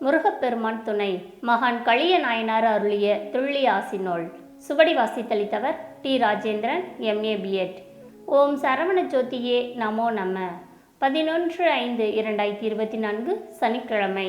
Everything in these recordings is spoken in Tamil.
முருகப்பெருமான் துணை மகான் களிய நாயனார் அருளிய துள்ளி ஆசினோள் சுவடி வாசித்தளித்தவர் டி ராஜேந்திரன் எம்ஏ பிஎட் ஓம் சரவண ஜோதியே நமோ நம. பதினொன்று ஐந்து இரண்டாயிரத்தி இருபத்தி நான்கு சனிக்கிழமை.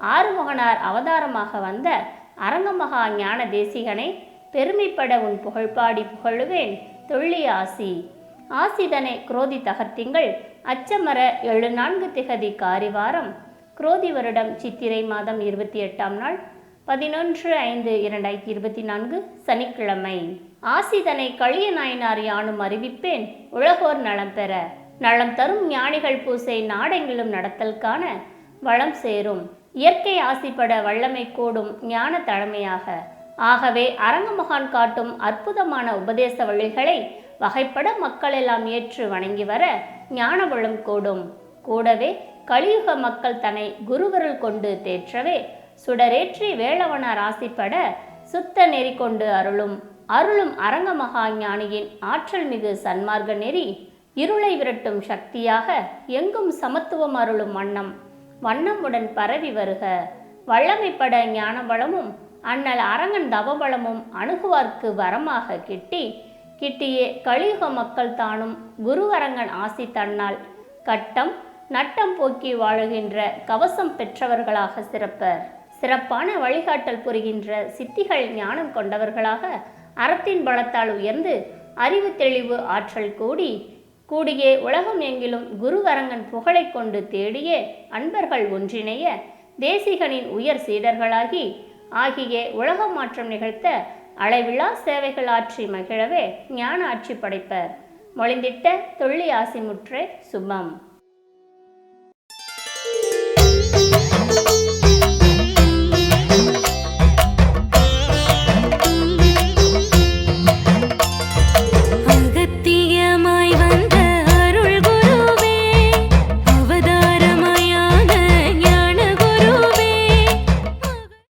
ஆறுமுகனார் அவதாரமாக வந்த அரங்கமகா ஞான தேசிகனை பெருமைப்பட உன் புகழ்பாடி புகழுவேன் தொள்ளி ஆசி ஆசிதனை குரோதி தகர்த்திங்கள் அச்சமர எழு நான்கு திகதி காரிவாரம் குரோதி வருடம் சித்திரை மாதம் இருபத்தி எட்டாம் நாள் பதினொன்று ஐந்து இரண்டாயிரத்தி இருபத்தி நான்கு சனிக்கிழமை. ஆசிதனை களிய நாயனார் யானும் அறிவிப்பேன். உலகோர் நலம் பெற. நலம் தரும் ஞானிகள் பூசை நாடெங்கிலும் நடத்தல் காண வளம் சேரும். இயற்கை ஆசிப்பட வல்லமை கூடும் ஞான தலைமையாக. ஆகவே அரங்கமகான் காட்டும் அற்புதமான உபதேச வழிகளை வகைப்பட மக்களெல்லாம் ஏற்று வணங்கி வர ஞான வளம் கூடும். கூடவே கலியுக மக்கள் தன்னை குருவருள் கொண்டு தேற்றவே சுடரேற்றி வேளவனார் ஆசிப்பட சுத்த நெறி கொண்டு அருளும் அருளும் அரங்க மகா ஞானியின் ஆற்றல் மிகு சன்மார்க்க நெறி இருளை விரட்டும் சக்தியாக எங்கும் சமத்துவம் அருளும் வண்ணம் வண்ணமுடன் பரவி வருக. வல்லமைப்பட ஞான வளமும் அண்ணல் அரங்கன் தவபலமும் அணுகுவார்க்கு வரமாக கிட்டி கிட்டியே கலியுக மக்கள் தானும் குருவரங்கன் ஆசி தன்னால். கட்டம் நட்டம் போக்கி வாழுகின்ற கவசம் பெற்றவர்களாக சிறப்பர். சிறப்பான வழிகாட்டல் புரிகின்ற சித்திகள் ஞானம் கொண்டவர்களாக அறத்தின் பலத்தால் உயர்ந்து அறிவு தெளிவு ஆற்றல் கூடி கூடியே உலகம் எங்கிலும் குருவரங்கன் புகழை கொண்டு தேடியே அன்பர்கள் ஒன்றிணைய தேசிகனின் உயர் சீடர்களாகி ஆகிய உலக மாற்றம் நிகழ்த்த அளவிலா சேவைகள் ஆற்றி மகிழவே ஞான ஆட்சி படைப்பர். மொழிந்திட்ட தொள்ளி ஆசிமுற்றே சுபம்.